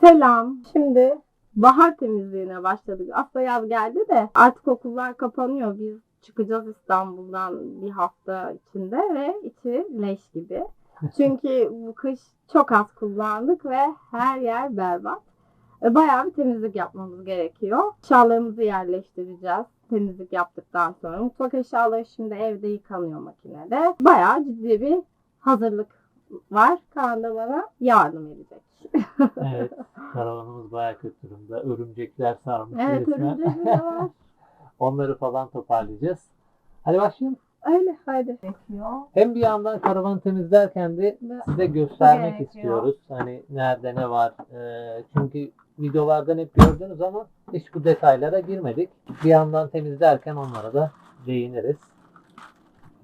Selam. Şimdi bahar temizliğine başladık. Aslında yaz geldi de artık okullar kapanıyor. Biz çıkacağız İstanbul'dan bir hafta içinde ve içi leş gibi. Çünkü bu kış çok az kullandık ve her yer berbat. E, Bayağı bir temizlik yapmamız gerekiyor. Eşyalarımızı yerleştireceğiz. Temizlik yaptıktan sonra. Mutfak eşyaları şimdi evde yıkanıyor makinede. Bayağı ciddi bir hazırlık var. Kaan da bana yardım edecek. Evet, karavanımız bayağı kötü durumda. Örümcekler sarmış Evet resmen. örümcek bile var. Onları falan toparlayacağız. Hadi başlayalım. Öyle haydi. Hem bir yandan karavanı temizlerken de size göstermek Gerekiyor. istiyoruz. Hani nerede ne var. Ee, çünkü videolardan hep gördünüz ama hiç bu detaylara girmedik. Bir yandan temizlerken onlara da değiniriz.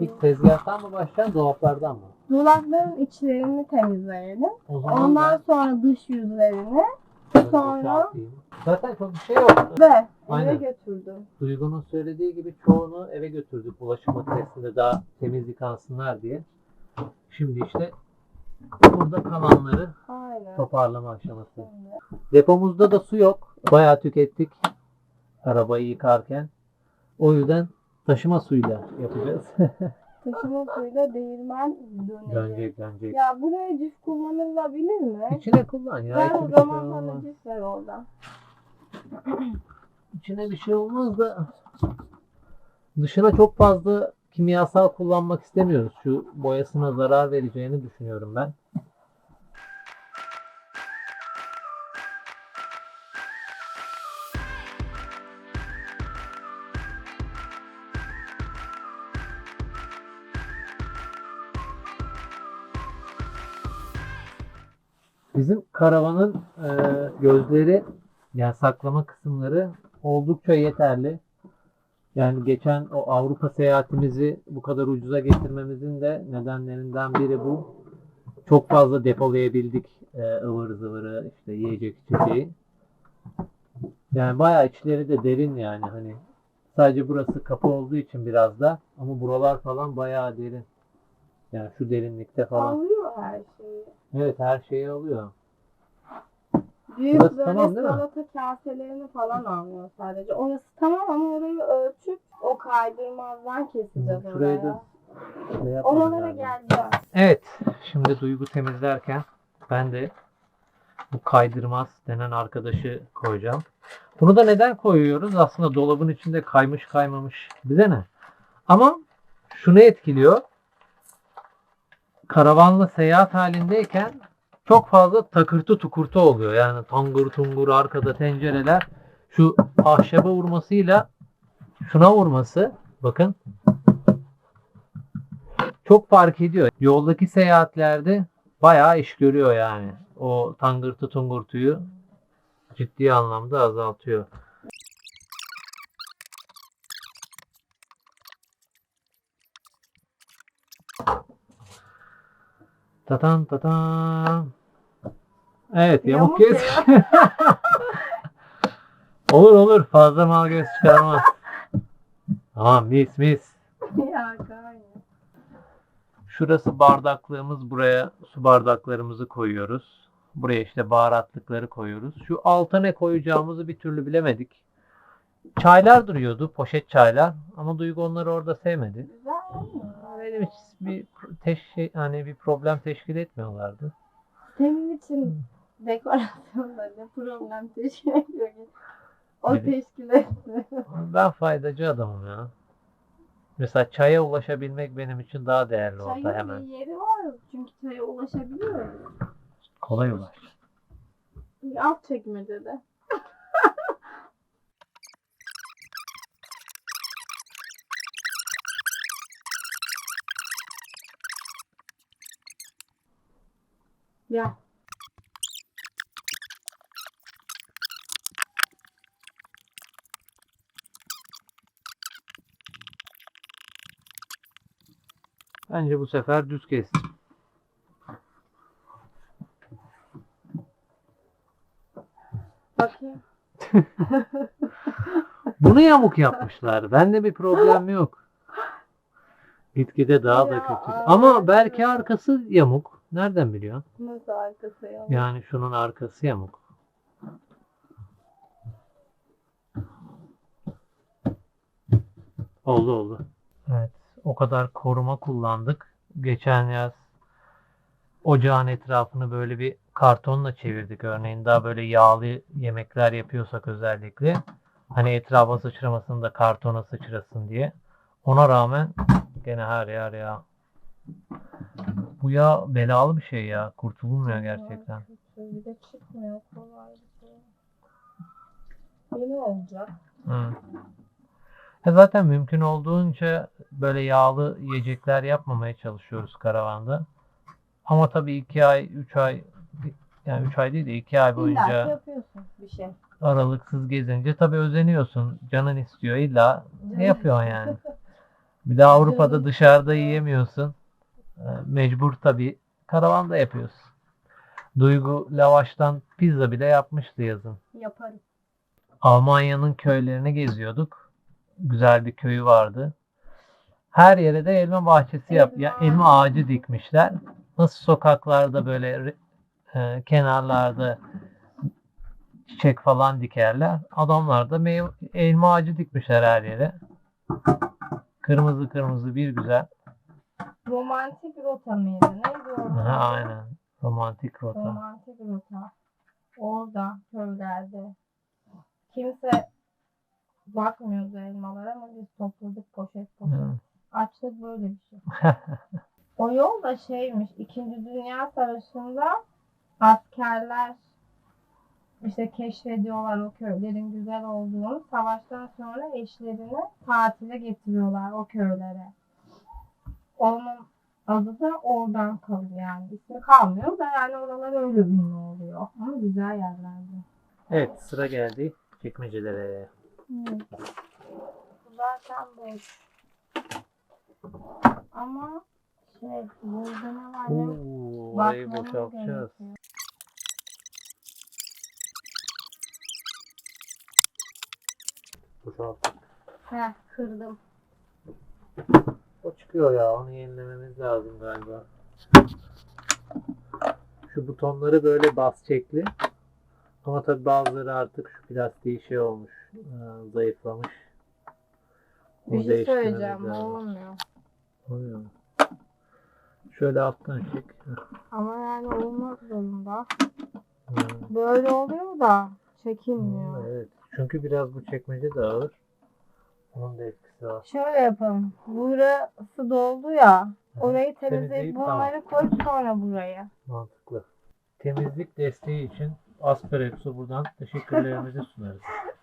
İlk tezgahtan mı başlayalım, dolaplardan mı? Dolapların içlerini temizleyelim. O zaman Ondan ben sonra dış yüzlerini sonra-. Zaten çok bir şey yok. ve eve Aynen. götürdüm. Duygu'nun söylediği gibi çoğunu eve götürdük bulaşık makinesinde daha temiz yıkansınlar diye. Şimdi işte burada kalanları Aynen. toparlama aşaması. Şimdi Depomuzda da su yok. Bayağı tükettik arabayı yıkarken. O yüzden taşıma suyla yapacağız. Taşıma suyuyla değirmen dönecek. dönecek dönecek. Ya buraya cif kullanılabilir mi? İçine kullan ya. İçine o bir şey zaman bana olmaz. cif ver oradan. İçine bir şey olmaz da dışına çok fazla kimyasal kullanmak istemiyoruz. Şu boyasına zarar vereceğini düşünüyorum ben. Bizim karavanın e, gözleri yani saklama kısımları oldukça yeterli. Yani geçen o Avrupa seyahatimizi bu kadar ucuza getirmemizin de nedenlerinden biri bu. Çok fazla depolayabildik e, ıvır zıvırı, işte yiyecek içeceği. Yani bayağı içleri de derin yani hani sadece burası kapı olduğu için biraz da ama buralar falan bayağı derin. Yani şu derinlikte falan. Alıyor her şeyi. Evet her şeyi alıyor. Büyük Burası böyle tamam değil mi? salata kaselerini falan almıyor sadece. Orası tamam ama orayı ölçüp o kaydırmazdan keseceğiz Hı, şurayı oraya. da Şey Oralara galiba. geleceğiz. Evet, şimdi Duygu temizlerken ben de bu kaydırmaz denen arkadaşı koyacağım. Bunu da neden koyuyoruz? Aslında dolabın içinde kaymış kaymamış bize ne? Ama şunu etkiliyor. Karavanla seyahat halindeyken çok fazla takırtı tukurtu oluyor. Yani tangur tungur arkada tencereler şu ahşaba vurmasıyla şuna vurması bakın çok fark ediyor. Yoldaki seyahatlerde bayağı iş görüyor yani. O tangırtı tungurtuyu ciddi anlamda azaltıyor. Tatan tatan. Evet yamuk, Yamuk kes. olur olur fazla mal göz çıkarmaz. Tamam mis mis. ya Kaan. Şurası bardaklığımız. Buraya su bardaklarımızı koyuyoruz. Buraya işte baharatlıkları koyuyoruz. Şu alta ne koyacağımızı bir türlü bilemedik. Çaylar duruyordu. Poşet çaylar. Ama Duygu onları orada sevmedi. Güzel olmuyor. Benim hiç bir teşkil, hani bir problem teşkil etmiyorlardı. Senin için dekorasyonda ne problem teşkil ediyor ki? O Evet. teşkil etti. Ben faydacı adamım ya. Mesela çaya ulaşabilmek benim için daha değerli orada Çayın hemen. bir yeri var. Çünkü çaya ulaşabiliyoruz. Kolay ulaş. Alt çekmecede. Ya. Bence bu sefer düz kestim. Bakayım. Bunu yamuk yapmışlar. Bende bir problem yok. Gitgide daha da Ya, kötü. Ama belki arkası yamuk. Nereden biliyorsun? Nasıl arkası yamuk? Yani şunun arkası yamuk. Oldu oldu. Evet. O kadar koruma kullandık. Geçen yaz ocağın etrafını böyle bir kartonla çevirdik. Örneğin daha böyle yağlı yemekler yapıyorsak özellikle. Hani etrafa sıçramasın da kartona sıçrasın diye. Ona rağmen gene her yer ya. Bu yağ belalı bir şey ya. Kurtulmuyor gerçekten. Bir de çıkmıyor kolaylıkla. Yeni olacak. Hı. Ya zaten mümkün olduğunca böyle yağlı yiyecekler yapmamaya çalışıyoruz karavanda. Ama tabii iki ay, üç ay yani üç ay değil de iki ay İlla boyunca yapıyorsun bir şey. aralıksız gezince tabii özeniyorsun. Canın istiyor illa ne yapıyorsun yani. Bir de Avrupa'da dışarıda yiyemiyorsun. Ee, Mecbur tabii karavanda yapıyorsun. Duygu lavaştan pizza bile yapmıştı yazın. Yaparım. Almanya'nın köylerini geziyorduk. Güzel bir köyü vardı. Her yere de elma bahçesi yap, ya Elma. elma ağacı dikmişler. Nasıl sokaklarda böyle e, kenarlarda çiçek falan dikerler. Adamlar da meyve, elma ağacı dikmişler her yere. Kırmızı kırmızı bir güzel. Romantik rota mıydı? Neydi o? Aha, aynen. Romantik rota. Romantik rota. Orada köylerde. Kimse bakmıyordu elmalara ama biz topladık poşet poşet. Hı. Açlık böyle bir şey. O yol da şeymiş. İkinci Dünya Savaşı'nda askerler işte keşfediyorlar o köylerin güzel olduğunu. Savaştan sonra eşlerini tatile getiriyorlar o köylere. Onun adı da oradan kalıyor yani. İsmi kalmıyor da yani oralar öyle ünlü oluyor. Ama güzel yerlerde. Evet sıra geldi çekmecelere. Evet. Bu zaten boş. Ama şey burada ne var ne Oo, orayı boşaltacağız. gerekiyor. Boşalt. Heh kırdım. O çıkıyor ya onu yenilememiz lazım galiba. Şu butonları böyle bas çekli. Ama tabi bazıları artık şu plastiği şey olmuş. e, Zayıflamış. Onu Bir şey söyleyeceğim lazım. olmuyor. Oluyor? Şöyle alttan çek. Ama yani olmak zorunda. Hı. Böyle oluyor da çekilmiyor. Evet. Çünkü biraz bu çekmece de ağır. Onun da etkisi var. Şöyle yapalım. Burası doldu ya. Orayı Temizleyip temizleyip tamam. bunları koy sonra buraya. Mantıklı. Temizlik desteği için Asperex'e buradan teşekkürlerimizi sunarız.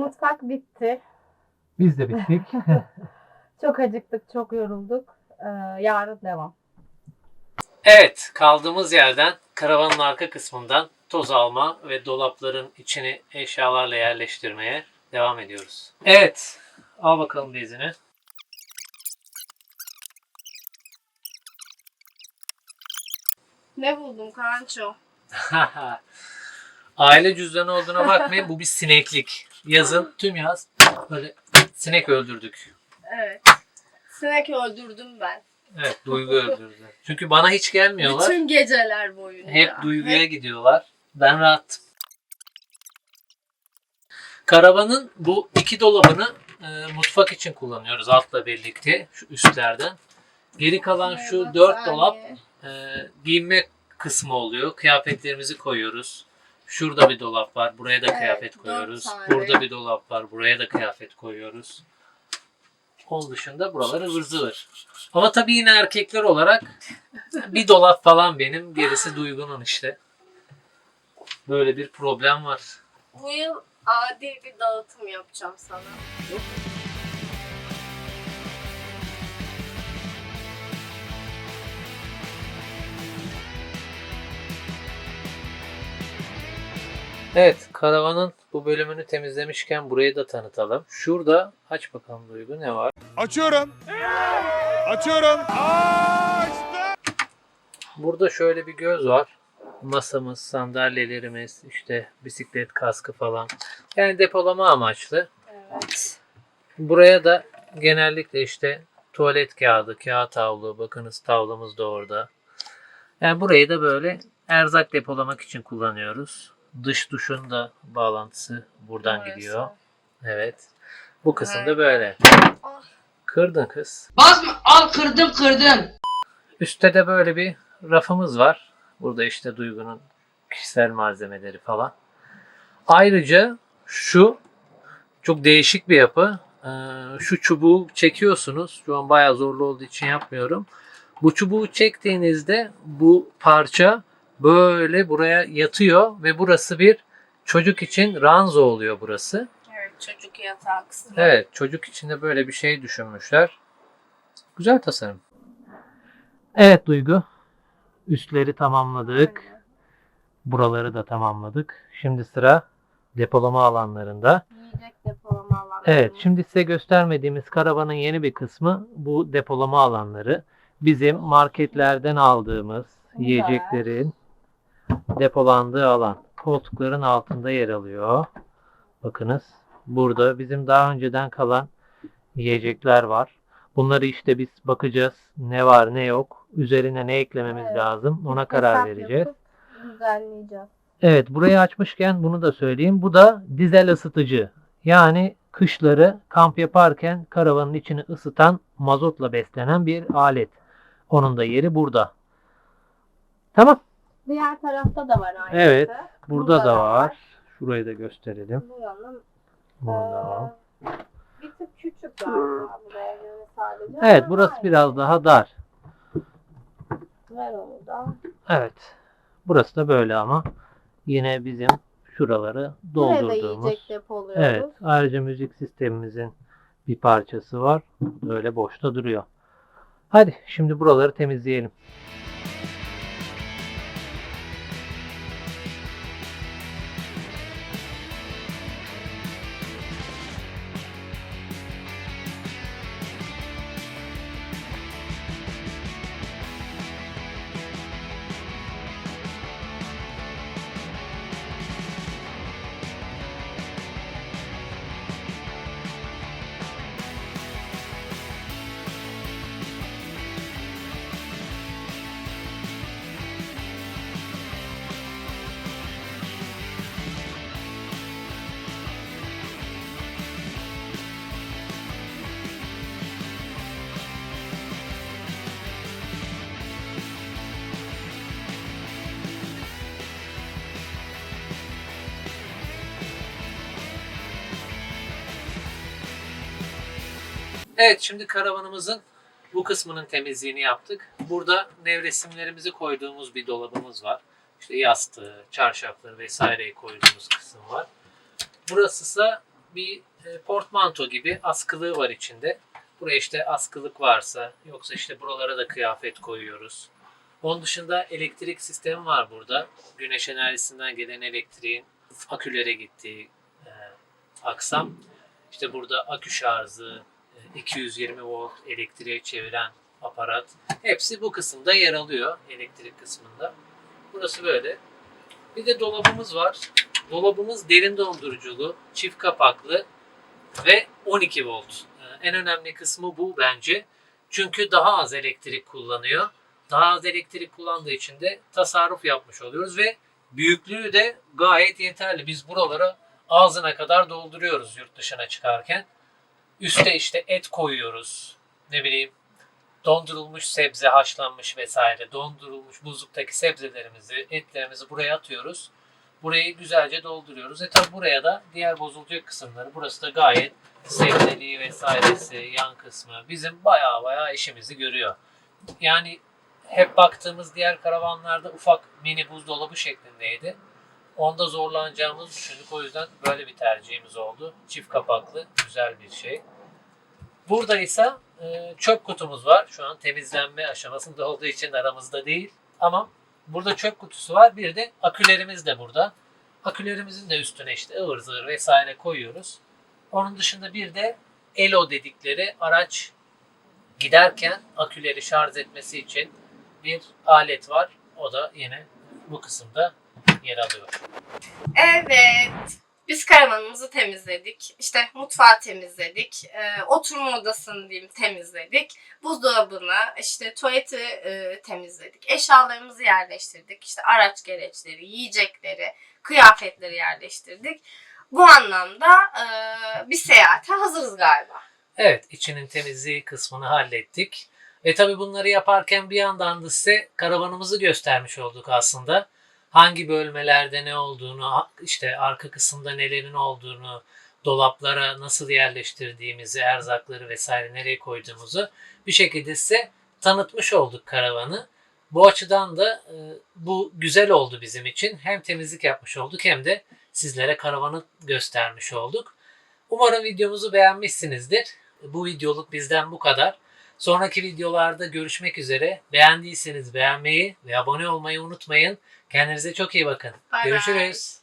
Mutfak bitti. Biz de bittik. Çok acıktık, çok yorulduk. Ee, yarın devam. Evet, kaldığımız yerden karavanın arka kısmından toz alma ve dolapların içini eşyalarla yerleştirmeye devam ediyoruz. Evet, al bakalım bezini. Ne buldun Kanço? Aile cüzdanı olduğuna bakmayın, bu bir sineklik. Yazın tüm yaz böyle sinek öldürdük. Evet. Sinek öldürdüm ben. Evet, duygu öldürdü. Çünkü bana hiç gelmiyorlar. Bütün geceler boyunca. Hep duyguya gidiyorlar. Ben rahat. Karavanın bu iki dolabını e, mutfak için kullanıyoruz altla birlikte şu üstlerden. Geri kalan şu dört dolap e, giyinme kısmı oluyor. Kıyafetlerimizi koyuyoruz. Şurada bir dolap var. Buraya da kıyafet koyuyoruz. Burada bir dolap var. Buraya da kıyafet koyuyoruz. Onun dışında buralar ıvır zıvır. Ama tabii yine erkekler olarak bir dolap falan benim. Gerisi Duygu'nun işte. Böyle bir problem var. Bu yıl adil bir dağıtım yapacağım sana. Evet karavanın bu bölümünü temizlemişken burayı da tanıtalım. Şurada aç bakalım Duygu ne var? Açıyorum. Açıyorum. Açtım. Burada şöyle bir göz var. Masamız, sandalyelerimiz, işte bisiklet kaskı falan. Yani depolama amaçlı. Evet. Buraya da genellikle işte tuvalet kağıdı, kağıt havlu, bakınız tavlamız da orada. Yani burayı da böyle erzak depolamak için kullanıyoruz. Dış duşun da bağlantısı buradan Burası. gidiyor. Evet. Bu kısım da böyle. Ah. Kırdın kız. Basma al kırdım kırdım. Üstte de böyle bir rafımız var. Burada işte Duygu'nun kişisel malzemeleri falan. Ayrıca şu çok değişik bir yapı. Ee, şu çubuğu çekiyorsunuz. Şu an bayağı zorlu olduğu için yapmıyorum. Bu çubuğu çektiğinizde bu parça böyle buraya yatıyor ve burası bir çocuk için ranzo oluyor burası. Evet çocuk yatağı kısmı. Evet, çocuk için de böyle bir şey düşünmüşler. Güzel tasarım. Evet Duygu. Üstleri tamamladık. Buraları da tamamladık. Şimdi sıra depolama alanlarında. Yiyecek depolama alanları. Evet, şimdi size göstermediğimiz karavanın yeni bir kısmı bu depolama alanları. Bizim marketlerden aldığımız Güzel. yiyeceklerin depolandığı alan. Koltukların altında yer alıyor. Bakınız burada bizim daha önceden kalan yiyecekler var. Bunları işte biz bakacağız ne var ne yok. Üzerine ne eklememiz Evet. lazım ona Hesap karar vereceğiz. yapıp Düzenleyeceğiz. Evet burayı açmışken bunu da söyleyeyim. Bu da dizel ısıtıcı. Yani kışları kamp yaparken karavanın içini ısıtan mazotla beslenen bir alet. Onun da yeri burada. Tamam. Diğer tarafta da var aynısı. Evet, Burada, Burada da var. var. Şurayı da gösterelim. Bu yanım Bunu da alalım. eee, bir tık küçük galiba buraya göre sadece. Evet ama burası aynı. biraz daha dar. Ver onu da. Evet. Burası da böyle ama yine bizim şuraları Buraya doldurduğumuz. yiyecek depoluyoruz. Evet. Ayrıca müzik sistemimizin bir parçası var. Böyle boşta duruyor. Hadi şimdi buraları temizleyelim. Evet şimdi karavanımızın bu kısmının temizliğini yaptık. Burada nevresimlerimizi koyduğumuz bir dolabımız var. İşte yastığı, çarşafları vesaireyi koyduğumuz kısım var. Burası ise bir e, portmanto gibi askılığı var içinde. Buraya işte askılık varsa yoksa işte buralara da kıyafet koyuyoruz. Onun dışında elektrik sistemi var burada. Güneş enerjisinden gelen elektriğin akülere gittiği e, aksam. İşte burada akü şarjı, 220 volt elektriğe çeviren aparat. Hepsi bu kısımda yer alıyor elektrik kısmında. Burası böyle. Bir de dolabımız var. Dolabımız derin donduruculu, çift kapaklı ve 12 volt. Ee, En önemli kısmı bu bence. Çünkü daha az elektrik kullanıyor. Daha az elektrik kullandığı için de tasarruf yapmış oluyoruz ve büyüklüğü de gayet yeterli. Biz buralara ağzına kadar dolduruyoruz yurt dışına çıkarken. Üste işte et koyuyoruz. Ne bileyim dondurulmuş sebze, haşlanmış vesaire, dondurulmuş buzluktaki sebzelerimizi, etlerimizi buraya atıyoruz. Burayı güzelce dolduruyoruz. E tabi buraya da diğer bozulacak kısımları. Burası da gayet sebzeliği vesairesi, yan kısmı bizim baya baya işimizi görüyor. Yani hep baktığımız diğer karavanlarda ufak mini buzdolabı şeklindeydi. Onda zorlanacağımızı düşündük. O yüzden böyle bir tercihimiz oldu. Çift kapaklı güzel bir şey. Burada ise e, çöp kutumuz var. Şu an temizlenme aşamasında olduğu için aramızda değil. Ama burada çöp kutusu var. Bir de akülerimiz de burada. Akülerimizin de üstüne işte ıvır zıvır vesaire koyuyoruz. Onun dışında bir de ELO dedikleri araç giderken aküleri şarj etmesi için bir alet var. O da yine bu kısımda yer alıyor. Evet. Biz karavanımızı temizledik. İşte mutfağı temizledik. Ee, oturma odasını diyeyim temizledik. Buzdolabını, işte tuvaleti e, temizledik. Eşyalarımızı yerleştirdik. İşte araç gereçleri, yiyecekleri, kıyafetleri yerleştirdik. Bu anlamda e, bir seyahate hazırız galiba. Evet, içinin temizliği kısmını hallettik. Ve tabii bunları yaparken bir yandan da size karavanımızı göstermiş olduk aslında. Hangi bölmelerde ne olduğunu, işte arka kısımda nelerin olduğunu, dolaplara nasıl yerleştirdiğimizi, erzakları vesaire nereye koyduğumuzu bir şekilde size tanıtmış olduk karavanı. Bu açıdan da e, bu güzel oldu bizim için. Hem temizlik yapmış olduk hem de sizlere karavanı göstermiş olduk. Umarım videomuzu beğenmişsinizdir. Bu videoluk bizden bu kadar. Sonraki videolarda görüşmek üzere. Beğendiyseniz beğenmeyi ve abone olmayı unutmayın. Kendinize çok iyi bakın. Bay. Görüşürüz.